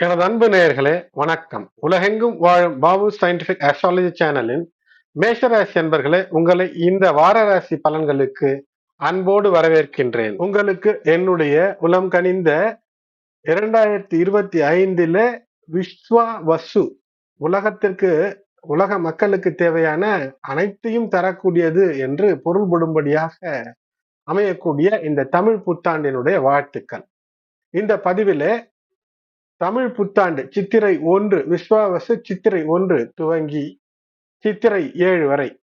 எனது அன்பு நேயர்களே வணக்கம். உலகெங்கும் வாழும் பாபு சயின்டிபிக் அஸ்ட்ராலஜி சேனலின் மேஷராசி என்பர்களே உங்களை இந்த வார ராசி பலன்களுக்கு அன்போடு வரவேற்கின்றேன். உங்களுக்கு என்னுடைய உலம் கனிந்த இரண்டாயிரத்தி இருபத்தி ஐந்தில் விஸ்வா வசு உலகத்திற்கு உலக மக்களுக்கு தேவையான அனைத்தையும் தரக்கூடியது என்று பொருள்படும்படியாக அமையக்கூடிய இந்த தமிழ் புத்தாண்டினுடைய வாழ்த்துக்கள். இந்த பதிவிலே தமிழ் புத்தாண்டு சித்திரை ஒன்று விஸ்வாவசு சித்திரை ஒன்று துவங்கி சித்திரை ஏழு வரை.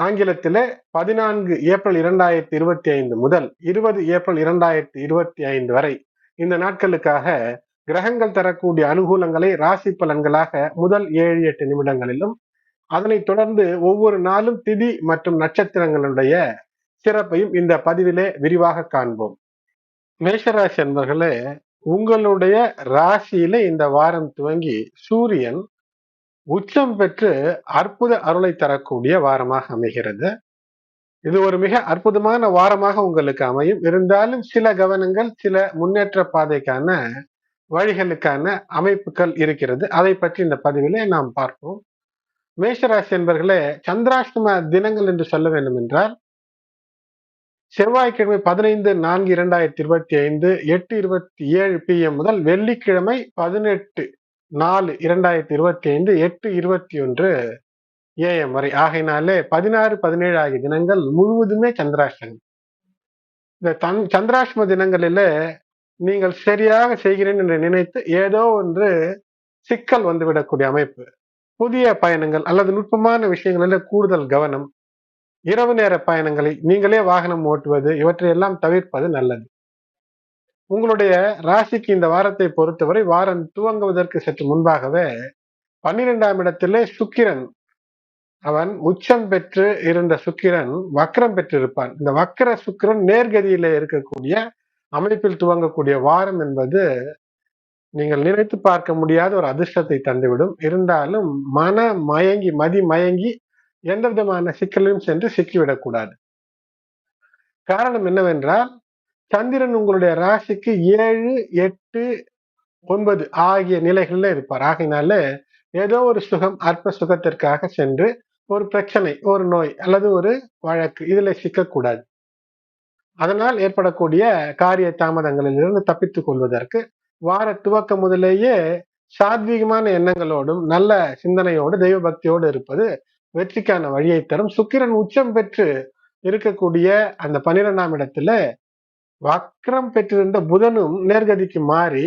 ஆங்கிலத்தில பதினான்கு ஏப்ரல் இரண்டாயிரத்தி இருபத்தி ஐந்து முதல் இருபது ஏப்ரல் இரண்டாயிரத்தி இருபத்தி ஐந்து வரை. இந்த நாட்களுக்காக கிரகங்கள் தரக்கூடிய அனுகூலங்களை ராசி பலன்களாக முதல் ஏழு எட்டு நிமிடங்களிலும் அதனைத் தொடர்ந்து ஒவ்வொரு நாளும் திதி மற்றும் நட்சத்திரங்களுடைய சிறப்பையும் இந்த பதிவிலே விரிவாக காண்போம். மேஷராசி என்பர்களே உங்களுடைய ராசியில இந்த வாரம் துவங்கி சூரியன் உச்சம் பெற்று அற்புத அருளை தரக்கூடிய வாரமாக அமைகிறது. இது ஒரு மிக அற்புதமான வாரமாக உங்களுக்கு அமையும். இருந்தாலும் சில கவனங்கள் சில முன்னேற்ற பாதைக்கான வழிகளுக்கான அமைப்புகள் இருக்கிறது. அதை பற்றி இந்த பதிவிலே நாம் பார்ப்போம். மேஷராசி என்பர்களே சந்திராஷ்டம தினங்கள் என்று சொல்ல வேண்டும் என்றால் செவ்வாய்க்கிழமை பதினைந்து நான்கு இரண்டாயிரத்தி இருபத்தி ஐந்து எட்டு இருபத்தி ஏழு பிஎம் முதல் வெள்ளிக்கிழமை பதினெட்டு நாலு இரண்டாயிரத்தி இருபத்தி ஐந்து எட்டு இருபத்தி ஒன்று ஏஎம் வரை. ஆகையினாலே பதினாறு பதினேழு ஆகிய தினங்கள் முழுவதுமே சந்திராஷ்டமம் இந்த தன் சந்திராஷ்டம தினங்களில நீங்கள் சரியாக செய்கிறேன் என்று நினைத்து ஏதோ ஒன்று சிக்கல் வந்துவிடக்கூடிய அமைப்பு. புதிய பயணங்கள் அல்லது நுட்பமான விஷயங்களில் கூடுதல் கவனம் இரவு நேர பயணங்களை நீங்களே வாகனம் ஓட்டுவது இவற்றையெல்லாம் தவிர்ப்பது நல்லது. உங்களுடைய ராசிக்கு இந்த வாரத்தை பொறுத்தவரை வாரம் துவங்குவதற்கு சற்று முன்பாகவே பன்னிரெண்டாம் இடத்திலே சுக்கிரன். அவன் உச்சம் பெற்று இருந்த சுக்கிரன் வக்கரம் பெற்றிருப்பான். இந்த வக்கர சுக்கிரன் நேர்கதியில இருக்கக்கூடிய அமைப்பில் துவங்கக்கூடிய வாரம் என்பது நீங்கள் நினைத்து பார்க்க முடியாத ஒரு அதிர்ஷ்டத்தை தந்துவிடும். இருந்தாலும் மன மயங்கி மதி மயங்கி எந்த விதமான சிக்கலையும் சென்று சிக்கிவிடக்கூடாது. காரணம் என்னவென்றால் சந்திரன் உங்களுடைய ராசிக்கு ஏழு எட்டு ஒன்பது ஆகிய நிலைகள்ல இருப்பார். ஆகையினால ஏதோ ஒரு சுகம் அற்ப சுகத்திற்காக சென்று ஒரு பிரச்சனை ஒரு நோய் அல்லது ஒரு வழக்கு இதுல சிக்கக்கூடாது. அதனால் ஏற்படக்கூடிய காரிய தாமதங்களிலிருந்து தப்பித்துக் கொள்வதற்கு வார துவக்கம் முதலேயே சாத்வீகமான எண்ணங்களோடும் நல்ல சிந்தனையோடு தெய்வ பக்தியோடு இருப்பது வெற்றிக்கான வழியை தரும். சுக்கிரன் உச்சம் பெற்று இருக்கக்கூடிய அந்த பனிரெண்டாம் இடத்துல வக்ரம் பெற்றிருந்த புதனும் நேர்கதிக்கு மாறி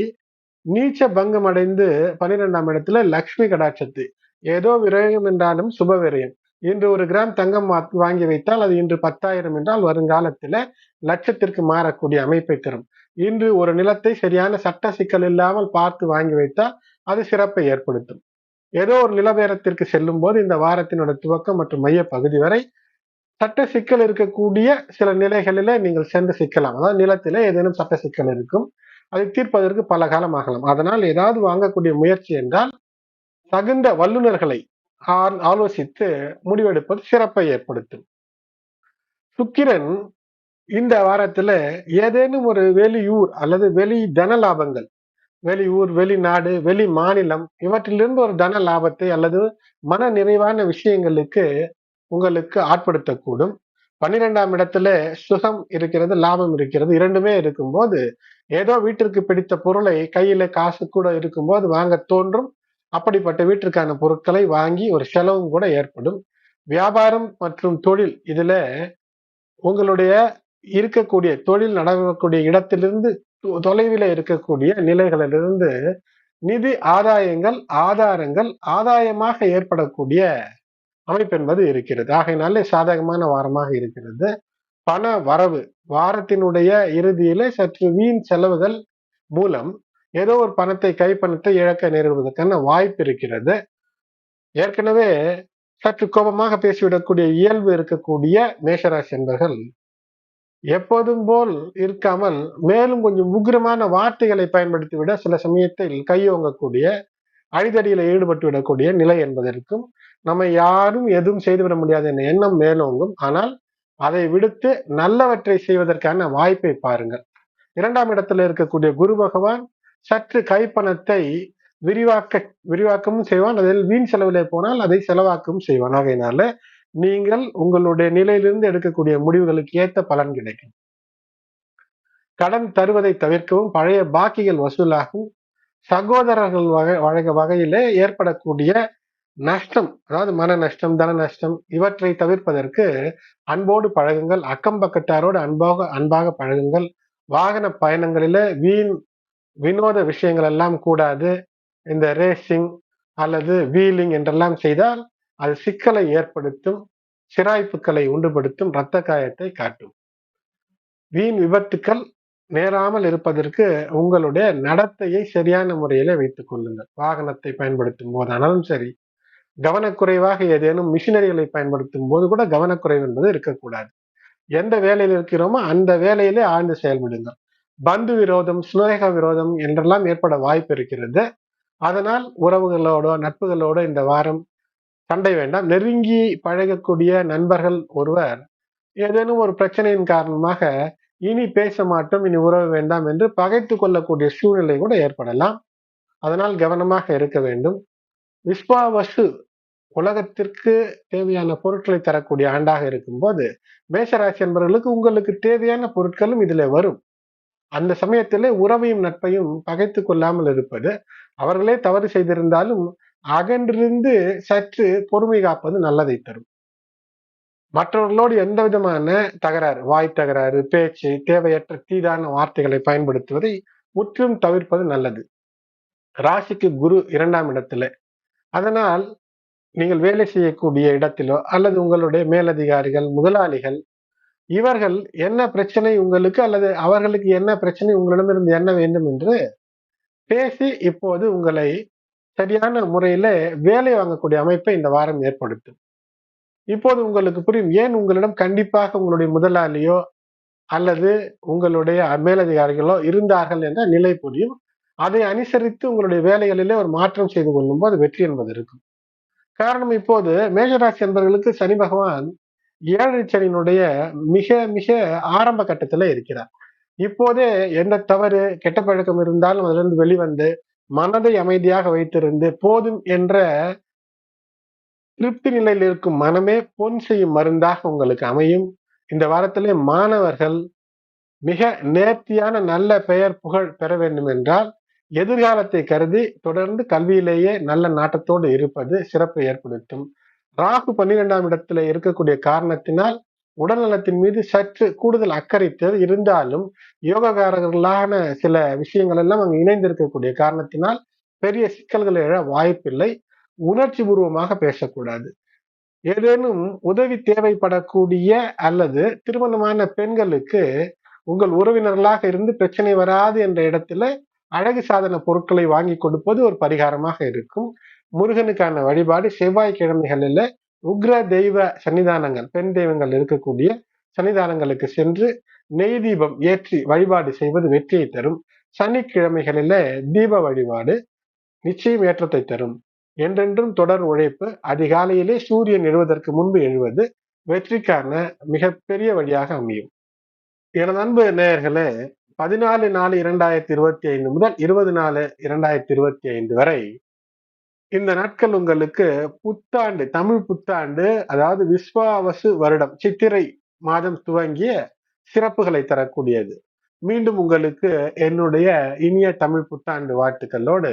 நீச்ச பங்கம் அடைந்து பனிரெண்டாம் இடத்துல லக்ஷ்மி கடாட்சத்து. ஏதோ விரயம் என்றாலும் சுப விரயம். இன்று ஒரு கிராம் தங்கம் வாங்கி வைத்தால் அது இன்று பத்தாயிரம் என்றால் வருங்காலத்துல லட்சத்திற்கு மாறக்கூடிய அமைப்பை தரும். இன்று ஒரு நிலத்தை சரியான சட்ட சிக்கல் இல்லாமல் பார்த்து வாங்கி வைத்தால் அது சிறப்பை ஏற்படுத்தும். ஏதோ ஒரு நிலவேரத்திற்கு செல்லும் போது இந்த வாரத்தினோட துவக்கம் மற்றும் மைய பகுதி வரை சட்ட சிக்கல் இருக்கக்கூடிய சில நிலைகளில நீங்கள் சென்று சிக்கலாம். அதாவது நிலத்தில ஏதேனும் சட்ட சிக்கல் இருக்கும். அதை தீர்ப்பதற்கு பல காலம் ஆகலாம். அதனால் ஏதாவது வாங்கக்கூடிய முயற்சி என்றால் தகுந்த வல்லுநர்களை ஆலோசித்து முடிவெடுப்பது சிறப்பை ஏற்படுத்தும். சுக்கிரன் இந்த வாரத்துல ஏதேனும் ஒரு வெளியூர் அல்லது வெளி தன லாபங்கள் வெளியூர் வெளிநாடு வெளி மாநிலம் இவற்றிலிருந்து ஒரு தன லாபத்தை அல்லது மன நிறைவான விஷயங்களுக்கு உங்களுக்கு ஆட்படுத்தக்கூடும். பன்னிரெண்டாம் இடத்துல சுகம் இருக்கிறது லாபம் இருக்கிறது இரண்டுமே இருக்கும்போது ஏதோ வீட்டிற்கு பிடித்த பொருளை கையில காசு கூட இருக்கும்போது வாங்க தோன்றும். அப்படிப்பட்ட வீட்டிற்கான பொருட்களை வாங்கி ஒரு செலவும் கூட ஏற்படும். வியாபாரம் மற்றும் தொழில் இதுல உங்களுடைய இருக்கக்கூடிய தொழில் நடக்கக்கூடிய இடத்திலிருந்து தொலைவில் இருக்கக்கூடிய நிலைகளிலிருந்து நிதி ஆதாயங்கள் ஆதாரங்கள் ஆதாயமாக ஏற்படக்கூடிய அமைப்பு என்பது இருக்கிறது. ஆகையினாலே சாதகமான வாரமாக இருக்கிறது. பண வரவு வாரத்தினுடைய இறுதியிலே சற்று வீண் செலவுகள் மூலம் ஏதோ ஒரு பணத்தை கைப்பணத்தை இழக்க நேரிடுவதற்கான வாய்ப்பு இருக்கிறது. ஏற்கனவே சற்று கோபமாக பேசிவிடக்கூடிய இயல்பு இருக்கக்கூடிய மேஷராசி என்பர்கள் எப்போதும் போல் இருக்காமல் மேலும் கொஞ்சம் உக்ரமான வார்த்தைகளை பயன்படுத்தி விட சில சமயத்தில் கையோங்கக்கூடிய அடிதடியில் ஈடுபட்டு விடக்கூடிய நிலை என்பதற்கும் நம்ம யாரும் எதுவும் செய்துவிட முடியாது என்ற எண்ணம் மேலோங்கும். ஆனால் அதை விடுத்து நல்லவற்றை செய்வதற்கான வாய்ப்பை பாருங்கள். இரண்டாம் இடத்துல இருக்கக்கூடிய குரு பகவான் சற்று கைப்பணத்தை விரிவாக்க விரிவாக்கமும் செய்வான். அதில் வீண் செலவிலே போனால் அதை செலவாக்கவும் செய்வான். ஆகையினால நீங்கள் உங்களுடைய நிலையிலிருந்து எடுக்கக்கூடிய முடிவுகளுக்கு ஏற்ற பலன் கிடைக்கும். கடன் தருவதை தவிர்க்கவும் பழைய பாக்கிகள் வசூலாகும் சகோதரர்கள் வகை வழங்க வகையிலே ஏற்படக்கூடிய நஷ்டம் அதாவது மன நஷ்டம் தன நஷ்டம் இவற்றை தவிர்ப்பதற்கு அன்போடு பழகுங்கள் அக்கம் பக்கத்தாரோடு அன்பாக அன்பாக பழகுங்கள். வாகன பயணங்களில வீண் வினோத விஷயங்கள் எல்லாம் கூடாது. இந்த ரேசிங் அல்லது வீலிங் என்றெல்லாம் செய்தால் அது சிக்கலை ஏற்படுத்தும் சிராய்ப்புகளை உண்டுபடுத்தும் இரத்த காயத்தை காட்டும். வீண் விபத்துக்கள் நேராமல் இருப்பதற்கு உங்களுடைய நடத்தையை சரியான முறையில வைத்துக் கொள்ளுங்கள். வாகனத்தை பயன்படுத்தும் போதானாலும் சரி கவனக்குறைவாக ஏதேனும் மிஷினரிகளை பயன்படுத்தும் போது கூட கவனக்குறைவு என்பது இருக்கக்கூடாது. எந்த வேலையில் இருக்கிறோமோ அந்த வேலையிலே ஆழ்ந்து செயல்படுங்கள். பந்து விரோதம் சுனேக விரோதம் என்றெல்லாம் ஏற்பட வாய்ப்பு இருக்கிறது. அதனால் உறவுகளோட நட்புகளோட இந்த வாரம் சண்டை வேண்டாம். நெருங்கி பழகக்கூடிய நண்பர்கள் ஒருவர் ஏதேனும் ஒரு பிரச்சனையின் காரணமாக இனி பேச மாட்டோம் இனி உறவு வேண்டாம் என்று பகைத்து கொள்ளக்கூடிய சூழ்நிலை கூட ஏற்படலாம். அதனால் கவனமாக இருக்க வேண்டும். விஸ்வாவசு உலகத்திற்கு தேவையான பொருட்களை தரக்கூடிய ஆண்டாக இருக்கும்போது மேஷராசி என்பவர்களுக்கு உங்களுக்கு தேவையான பொருட்களும் இதுல வரும். அந்த சமயத்திலே உறவையும் நட்பையும் பகைத்து கொள்ளாமல் இருப்பது அவர்களே தவறு செய்திருந்தாலும் அகன்றிருந்து சற்று பொறுமை காப்பது நல்லதை தரும். மற்றவர்களோடு எந்த விதமான தகராறு வாய் தகராறு பேச்சு தேவையற்ற தீதான வார்த்தைகளை பயன்படுத்துவதை முற்றிலும் தவிர்ப்பது நல்லது. ராசிக்கு குரு இரண்டாம் இடத்துல. அதனால் நீங்கள் வேலை செய்யக்கூடிய இடத்திலோ அல்லது உங்களுடைய மேலதிகாரிகள் முதலாளிகள் இவர்கள் என்ன பிரச்சனை உங்களுக்கு அல்லது அவர்களுக்கு என்ன பிரச்சனை உங்களிடமிருந்து என்ன வேண்டும் என்று பேசி இப்போது உங்களை சரியான முறையில வேலை வாங்கக்கூடிய அமைப்பை இந்த வாரம் ஏற்படுத்தும். இப்போது உங்களுக்கு புரியும் ஏன் உங்களிடம் கண்டிப்பாக உங்களுடைய முதலாளியோ அல்லது உங்களுடைய மேலதிகாரிகளோ இருந்தார்கள் என்ற நிலை புரியும். அதை அனுசரித்து உங்களுடைய வேலைகளிலே ஒரு மாற்றம் செய்து கொள்ளும் போது வெற்றி என்பது இருக்கும். காரணம் இப்போது மேஷராசி என்பவர்களுக்கு சனி பகவான் ஏழரை சனியினுடைய மிக மிக ஆரம்ப கட்டத்துல இருக்கிறார். இப்போதே எந்த தவறு கெட்ட பழக்கம் இருந்தாலும் அதிலிருந்து வெளிவந்து மனதை அமைதியாக வைத்திருந்து போதும் என்ற திருப்தி நிலையில் இருக்கும் மனமே பொன் செய்யும் மருந்தாக உங்களுக்கு அமையும். இந்த வாரத்திலே மாணவர்கள் மிக நேர்த்தியான நல்ல பெயர் புகழ் பெற வேண்டும் என்றால் எதிர்காலத்தை கருதி தொடர்ந்து கல்வியிலேயே நல்ல நாட்டத்தோடு இருப்பது சிறப்பை ஏற்படுத்தும். ராகு பன்னிரெண்டாம் இடத்துல இருக்கக்கூடிய காரணத்தினால் உடல் நலத்தின் மீது சற்று கூடுதல் அக்கறை இருந்தாலும் யோகக்காரர்களான சில விஷயங்கள் எல்லாம் அங்கு இணைந்திருக்கக்கூடிய காரணத்தினால் பெரிய சிக்கல்கள் எழ வாய்ப்பில்லை. உணர்ச்சி பூர்வமாக பேசக்கூடாது. ஏதேனும் உதவி தேவைப்படக்கூடிய அல்லது திருமணமான பெண்களுக்கு உங்கள் உறவினர்களாக இருந்து பிரச்சனை வராது என்ற இடத்துல அழகு சாதன பொருட்களை வாங்கி கொடுப்பது ஒரு பரிகாரமாக இருக்கும். முருகனுக்கான வழிபாடு செவ்வாய்க்கிழமைகளில் உக்ர தெய்வ சன்னிதானங்கள் பெண் தெய்வங்கள் இருக்கக்கூடிய சன்னிதானங்களுக்கு சென்று நெய் தீபம் ஏற்றி வழிபாடு செய்வது வெற்றியை தரும். சனிக்கிழமைகளில தீப வழிபாடு நிச்சயம் ஏற்றத்தை தரும். என்றென்றும் தொடர் உழைப்பு அதிகாலையிலே சூரியன் எழுவதற்கு முன்பு எழுவது வெற்றிக்கான மிகப்பெரிய வழியாக அமையும். எனது அன்பு நேயர்களே பதினாலு நாலு இரண்டாயிரத்தி இருபத்தி ஐந்து முதல் இருபது நாலு இரண்டாயிரத்தி இருபத்தி ஐந்து வரை இந்த நாட்கள் உங்களுக்கு புத்தாண்டு தமிழ் புத்தாண்டு அதாவது விஸ்வாவசு வருடம் சித்திரை மாதம் துவங்கிய சிறப்புகளை தரக்கூடியது. மீண்டும் உங்களுக்கு என்னுடைய இனிய தமிழ் புத்தாண்டு வாழ்த்துக்களோடு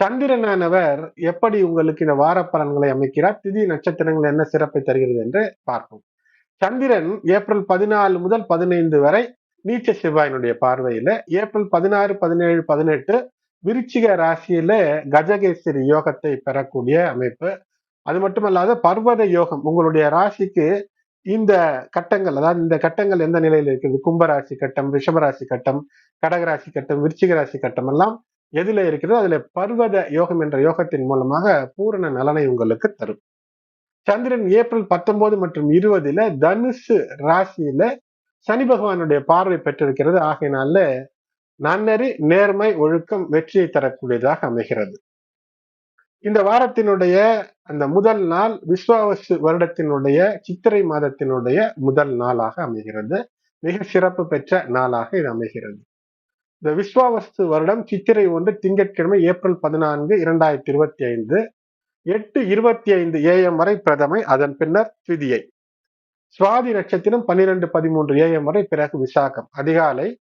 சந்திரனானவர் எப்படி உங்களுக்கு இந்த வார பலன்களை அமைக்கிறார் திதி நட்சத்திரங்கள் என்ன சிறப்பை தருகிறது என்று பார்ப்போம். சந்திரன் ஏப்ரல் பதினாலு முதல் பதினைந்து வரை நீச்ச செவ்வாயினுடைய பார்வையில ஏப்ரல் பதினாறு பதினேழு பதினெட்டு விருச்சிக ராசியில கஜகேசரி யோகத்தை பெறக்கூடிய அமைப்பு. அது மட்டுமல்லாத பர்வத யோகம் உங்களுடைய ராசிக்கு இந்த கட்டங்கள் அதாவது இந்த கட்டங்கள் எந்த நிலையில் இருக்குது? கும்பராசி கட்டம் ரிஷபராசி கட்டம் கடகராசி கட்டம் விருச்சிக ராசி கட்டம் எல்லாம் எதுல இருக்கிறதோ அதுல பர்வத யோகம் என்ற யோகத்தின் மூலமாக பூரண நலனை உங்களுக்கு தரும். சந்திரன் ஏப்ரல் பத்தொன்பது மற்றும் இருபதுல தனுசு ராசியில சனி பகவானுடைய பார்வை பெற்றிருக்கிறது. ஆகையினால நன்னெறி நேர்மை ஒழுக்கம் வெற்றியை தரக்கூடியதாக அமைகிறது. இந்த வாரத்தினுடைய அந்த முதல் நாள் விஸ்வாவசு வருடத்தினுடைய சித்திரை மாதத்தினுடைய முதல் நாளாக அமைகிறது. மிக சிறப்பு பெற்ற நாளாக இது அமைகிறது. இந்த விஸ்வாவஸ்து வருடம் சித்திரை ஒன்று திங்கட்கிழமை ஏப்ரல் பதினான்கு இரண்டாயிரத்தி இருபத்தி ஐந்து எட்டு இருபத்தி ஐந்து ஏஎம் வரை பிரதமை அதன் பின்னர் திதியை. சுவாதி நட்சத்திரம் பன்னிரெண்டு பதிமூன்று ஏஎம் வரை பிறகு விசாகம். அதிகாலை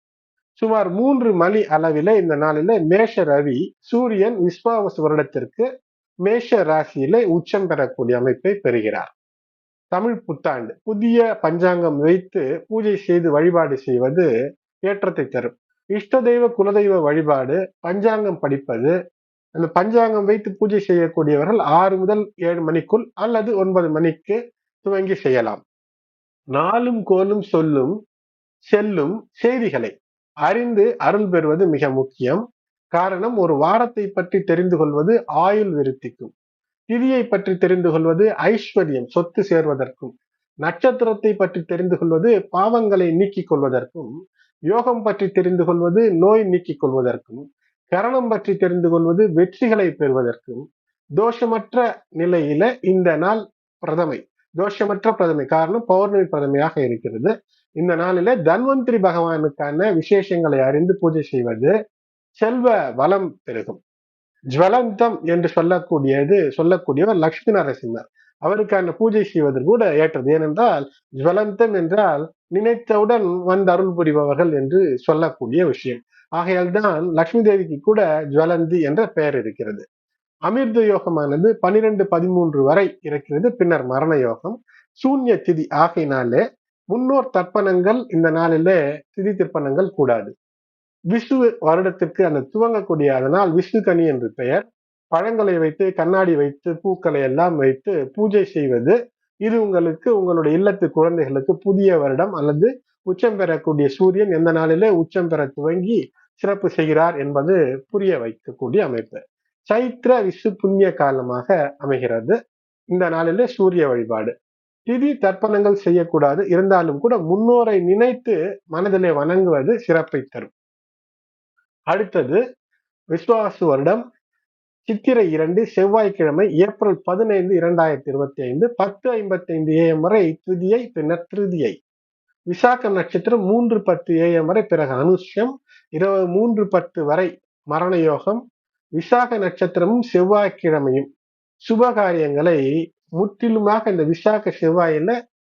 சுமார் மூன்று மணி அளவில இந்த நாளில மேஷ ரவி சூரியன் விஸ்வாவசு வருடத்திற்கு மேஷ ராசியில உச்சம் பெறக்கூடிய அமைப்பை பெறுகிறார். தமிழ் புத்தாண்டு. புதிய பஞ்சாங்கம் வைத்து பூஜை செய்து வழிபாடு செய்வது ஏற்றத்தை தரும். இஷ்ட தெய்வ குலதெய்வ வழிபாடு பஞ்சாங்கம் படிப்பது அந்த பஞ்சாங்கம் வைத்து பூஜை செய்யக்கூடியவர்கள் ஆறு முதல் ஏழு மணிக்குள் அல்லது ஒன்பது மணிக்கு துவங்கி செய்யலாம். நாளும் கோலும் சொல்லும் செல்லும் செய்திகளை அறிந்து அருள் பெறுவது மிக முக்கியம். காரணம் ஒரு வாரத்தை பற்றி தெரிந்து கொள்வது ஆயுள் விருத்திக்கும். திதியை பற்றி தெரிந்து கொள்வது ஐஸ்வர்யம் சொத்து சேர்வதற்கும். நட்சத்திரத்தை பற்றி தெரிந்து கொள்வது பாவங்களை நீக்கிக் கொள்வதற்கும். யோகம் பற்றி தெரிந்து கொள்வது நோய் நீக்கிக் கொள்வதற்கும். கரணம் பற்றி தெரிந்து கொள்வது வெற்றிகளை பெறுவதற்கும். தோஷமற்ற நிலையில இந்த நாள் பிரதமை. தோஷமற்ற பிரதமை காரணம் பௌர்ணமி பிரதமையாக இருக்கிறது. இந்த நாளில தன்வந்திரி பகவானுக்கான விசேஷங்களை அறிந்து பூஜை செய்வது செல்வ வளம் பெருகும். ஜுவலந்தம் என்று சொல்லக்கூடியது சொல்லக்கூடியவர் லட்சுமி நரசிம்மர் அவருக்கான பூஜை செய்வது கூட ஏற்றது. ஏனென்றால் ஜுவலந்தம் என்றால் நினைத்தவுடன் வந்து அருள் புரிபவர்கள் என்று சொல்லக்கூடிய விஷயம். ஆகையால் தான் லட்சுமி தேவிக்கு கூட ஜுவலந்தி என்ற பெயர் இருக்கிறது. அமிர்த யோகமானது பனிரெண்டு பதிமூன்று வரை இருக்கிறது. பின்னர் மரண யோகம். சூன்ய திதி ஆகையினாலே முன்னோர் தர்ப்பணங்கள் இந்த நாளிலே திதி திருப்பணங்கள் கூடாது. விஷ்ணு வருடத்திற்கு அந்த துவங்கக்கூடிய அதனால் விஷ்ணு கனி என்று பெயர். பழங்களை வைத்து கண்ணாடி வைத்து பூக்களை எல்லாம் வைத்து பூஜை செய்வது. இது உங்களுக்கு உங்களுடைய இல்லத்து குழந்தைகளுக்கு புதிய வருடம் அல்லது உச்சம் பெறக்கூடிய சூரியன் எந்த நாளிலே உச்சம் பெற துவங்கி சிறப்பு செய்கிறார் என்பது புரிய வைக்கக்கூடிய அமைப்பு. சைத்திர விசு புண்ணிய காலமாக அமைகிறது. இந்த நாளிலே சூரிய வழிபாடு. திதி தர்ப்பணங்கள் செய்யக்கூடாது. இருந்தாலும் கூட முன்னோரை நினைத்து மனதிலே வணங்குவது சிறப்பை தரும். அடுத்தது விஸ்வாசு வருடம். சித்திரை இரண்டு செவ்வாய்க்கிழமை ஏப்ரல் பதினைந்து இரண்டாயிரத்தி இருபத்தி ஐந்து பத்து ஐம்பத்தி ஐந்து ஏஎம் வரை துதியை பின்னர் திருதியை. விசாக நட்சத்திரம் மூன்று பத்து ஏஎம் வரை பிறகு அனுஷ்யம் இருபது மூன்று பத்து வரை மரண யோகம் விசாக நட்சத்திரமும் செவ்வாய்க்கிழமையும் சுப காரியங்களை முற்றிலுமாக இந்த விசாக செவ்வாயில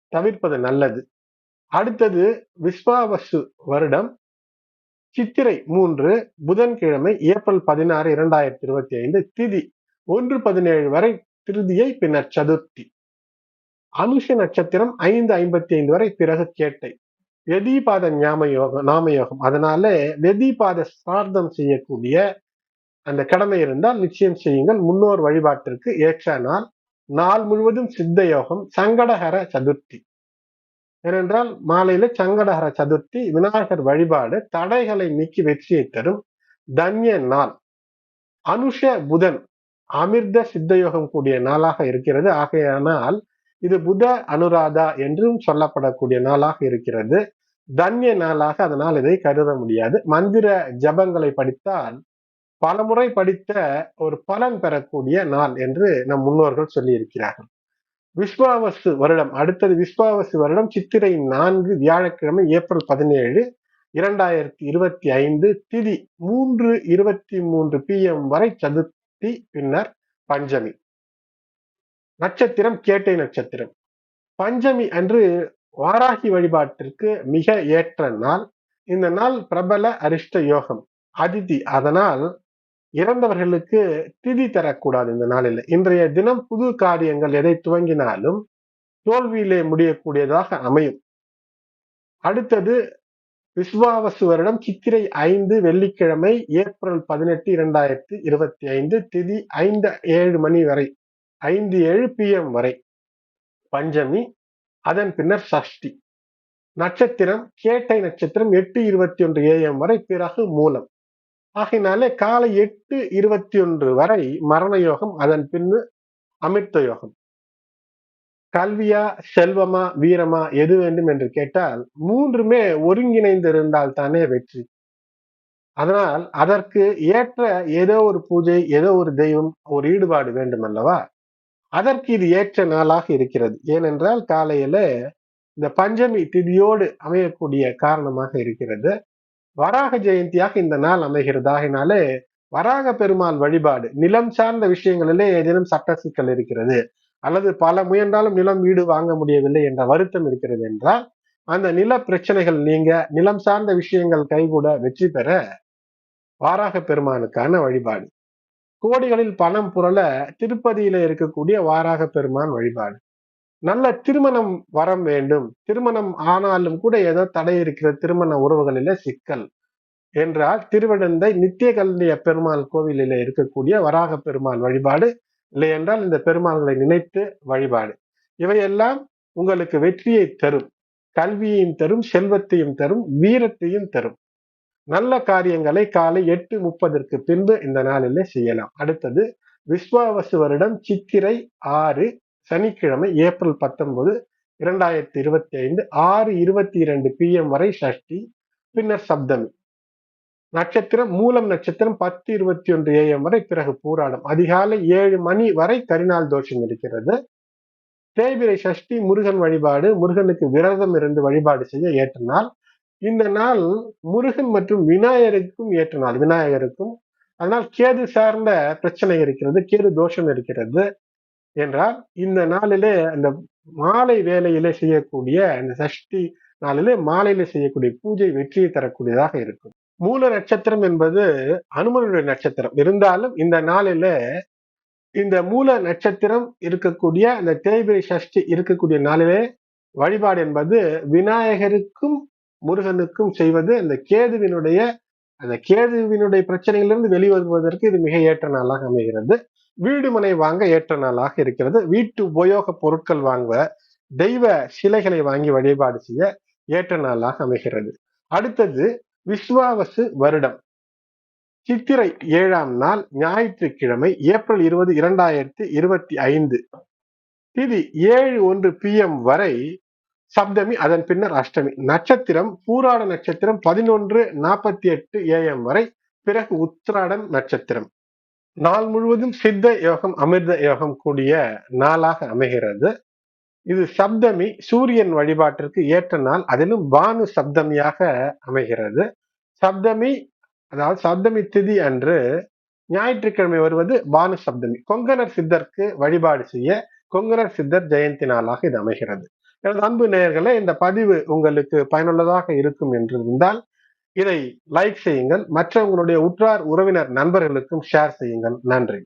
தவிர்ப்பது நல்லது. அடுத்தது விஸ்வாவசு வருடம் சித்திரை மூன்று புதன்கிழமை ஏப்ரல் பதினாறு இரண்டாயிரத்தி இருபத்தி ஐந்து திதி ஒன்று பதினேழு வரை திருதியை பின்னர் சதுர்த்தி. அனுஷ நட்சத்திரம் ஐந்து ஐம்பத்தி ஐந்து வரை பிறகு கேட்டை. வெதிபாத ஞாம யோகம் நாம யோகம். அதனால வெதிபாத சார்த்தம் செய்யக்கூடிய அந்த கடமை இருந்தால் நிச்சயம் செய்யுங்கள். முன்னோர் வழிபாட்டிற்கு ஏற்ற நாள். நாள் முழுவதும் சித்த யோகம். சங்கடஹர சதுர்த்தி. ஏனென்றால் மாலையில சங்கடஹர சதுர்த்தி விநாயகர் வழிபாடு தடைகளை நீக்கி வெற்றியை தரும் தன்ய நாள். அனுஷ புதன் அமிர்த சித்தயோகம் கூடிய நாளாக இருக்கிறது. ஆகையானால் இது புத அனுராதா என்றும் சொல்லப்படக்கூடிய நாளாக இருக்கிறது. தன்ய நாளாக அதனால் இதை கருத முடியாது. மந்திர ஜபங்களை படித்தால் பலமுறை படித்த ஒரு பலன் பெறக்கூடிய நாள் என்று நம் முன்னோர்கள் சொல்லியிருக்கிறார்கள். விஸ்வாவசு வருடம் அடுத்தது விஸ்வாவசு வருடம் சித்திரை நான்கு வியாழக்கிழமை ஏப்ரல் பதினேழு இரண்டாயிரத்தி இருபத்தி ஐந்து திதி மூன்று இருபத்தி மூன்று பி எம் வரை சதுர்த்தி பின்னர் பஞ்சமி. நட்சத்திரம் கேட்டை நட்சத்திரம். பஞ்சமி அன்று வாராகி வழிபாட்டிற்கு மிக ஏற்ற நாள். இந்த நாள் பிரபல அரிஷ்ட யோகம். அதிதி அதனால் இறந்தவர்களுக்கு திதி தரக்கூடாது இந்த நாளில். இன்றைய தினம் புது காரியங்கள் எதை துவங்கினாலும் தோல்வியிலே முடியக்கூடியதாக அமையும். அடுத்தது விஸ்வாவசு வருடம் சித்திரை ஐந்து வெள்ளிக்கிழமை ஏப்ரல் பதினெட்டு இரண்டாயிரத்தி இருபத்தி ஐந்து திதி ஐந்து ஏழு மணி வரை ஐந்து ஏழு பி எம் வரை. பஞ்சமி அதன் பின்னர் சஷ்டி. நட்சத்திரம் கேட்டை நட்சத்திரம் எட்டு இருபத்தி ஒன்று ஏஎம் வரை பிறகு மூலம். ஆகையினாலே காலை எட்டு இருபத்தி ஒன்று வரை மரண யோகம் அதன் பின்னு அமிர்த யோகம். கல்வியா செல்வமா வீரமா எது வேண்டும் என்று கேட்டால் மூன்றுமே ஒருங்கிணைந்திருந்தால் தானே வெற்றி. அதனால் அதற்கு ஏற்ற ஏதோ ஒரு பூஜை ஏதோ ஒரு தெய்வம் ஒரு ஈடுபாடு வேண்டும் அல்லவா அதற்கு இது ஏற்ற நாளாக இருக்கிறது. ஏனென்றால் காலையில இந்த பஞ்சமி திதியோடு அமையக்கூடிய காரணமாக இருக்கிறது. வராக ஜெயந்தியாக இந்த நாள் அமைகிறது? ஆகினாலே வராக பெருமாள் வழிபாடு நிலம் சார்ந்த விஷயங்களிலே ஏதேனும் சட்ட சிக்கல் இருக்கிறது அல்லது பல முயன்றாலும் நிலம் வீடு வாங்க முடியவில்லை என்ற வருத்தம் இருக்கிறது என்றால் அந்த நில பிரச்சனைகள் நீங்க நிலம் சார்ந்த விஷயங்கள் கைகூட வெற்றி பெற வாராக பெருமானுக்கான வழிபாடு. கோடிகளில் பணம் புரள திருப்பதியில இருக்கக்கூடிய வாராக பெருமான் வழிபாடு. நல்ல திருமணம் வரம் வேண்டும். திருமணம் ஆனாலும் கூட ஏதோ தடை இருக்கிற திருமண உறவுகளில சிக்கல். என்றால் திருவிடந்தை நித்திய கல்லிய பெருமாள் கோவிலில் இருக்கக்கூடிய வராக பெருமாள் வழிபாடு. இல்லை என்றால் இந்த பெருமாள்களை நினைத்து வழிபாடு. இவையெல்லாம் உங்களுக்கு வெற்றியை தரும். கல்வியையும் தரும் செல்வத்தையும் தரும் வீரத்தையும் தரும். நல்ல காரியங்களை காலை எட்டு முப்பதற்கு பின்பு இந்த நாளிலே செய்யலாம். அடுத்தது விஸ்வாவசு வருடம் சித்திரை ஆறு சனிக்கிழமை ஏப்ரல் பத்தொன்பது இரண்டாயிரத்தி இருபத்தி ஐந்து ஆறு இருபத்தி இரண்டு பிஎம் வரை சஷ்டி பின்னர் சப்தமி. நட்சத்திரம் மூலம் நட்சத்திரம் பத்து இருபத்தி ஒன்று ஏஎம் வரை பிறகு பூராடம். அதிகாலை ஏழு மணி வரை கரிநாள் தோஷம் இருக்கிறது. தேய்பிரை சஷ்டி முருகன் வழிபாடு முருகனுக்கு விரதம் இருந்து வழிபாடு செய்ய ஏற்ற நாள். இந்த நாள் முருகன் மற்றும் விநாயகருக்கும் ஏற்ற நாள் விநாயகருக்கும். அதனால் கேது சார்ந்த பிரச்சனை இருக்கிறது கேது தோஷம் இருக்கிறது. என்றால் இந்த நாளிலே அந்த மாலை வேலையிலே செய்யக்கூடிய அந்த சஷ்டி நாளிலே மாலையில செய்யக்கூடிய பூஜை வெற்றியை தரக்கூடியதாக இருக்கும். மூல நட்சத்திரம் என்பது அனுமனுடைய நட்சத்திரம். இருந்தாலும் இந்த நாளில இந்த மூல நட்சத்திரம் இருக்கக்கூடிய அந்த தேய்பிரை சஷ்டி இருக்கக்கூடிய நாளிலே வழிபாடு என்பது விநாயகருக்கும் முருகனுக்கும் செய்வது அந்த கேதுவினுடைய அந்த கேதுவினுடைய பிரச்சனைகளிலிருந்து வெளிவருவதற்கு இது மிக ஏற்ற நாளாக அமைகிறது. வீடு மனை வாங்க ஏற்ற நாளாக இருக்கிறது. வீட்டு உபயோக பொருட்கள் வாங்க தெய்வ சிலைகளை வாங்கி வழிபாடு செய்ய ஏற்ற நாளாக அமைகிறது. அடுத்தது விஸ்வாவசு வருடம். சித்திரை ஏழாம் நாள் ஞாயிற்றுக்கிழமை ஏப்ரல் இருபது இரண்டாயிரத்தி இருபத்தி ஐந்து. திதி ஏழு ஒன்று பி எம் வரை சப்தமி அதன் பின்னர் அஷ்டமி. நட்சத்திரம் பூராட நட்சத்திரம் பதினொன்று நாற்பத்தி எட்டு ஏஎம் வரை பிறகு உத்திராடம் நட்சத்திரம். நாள் முழுவதும் சித்த யோகம் அமிர்த யோகம் கூடிய நாளாக அமைகிறது. இது சப்தமி சூரியன் வழிபாட்டிற்கு ஏற்ற நாள். அதிலும் பானு சப்தமியாக அமைகிறது. சப்தமி அதாவது சப்தமி திதி அன்று ஞாயிற்றுக்கிழமை வருவது பானு சப்தமி. கொங்கணர் சித்தருக்கு வழிபாடு செய்ய கொங்கணர் சித்தர் ஜெயந்தி நாளாக இது அமைகிறது. எனது அன்பு நேயர்களே இந்த பதிவு உங்களுக்கு பயனுள்ளதாக இருக்கும் என்று இருந்தால் இதை லைக் செய்யுங்கள். மற்ற உங்களுடைய உற்றார் உறவினர் நண்பர்களுக்கும் ஷேர் செய்யுங்கள். நன்றி.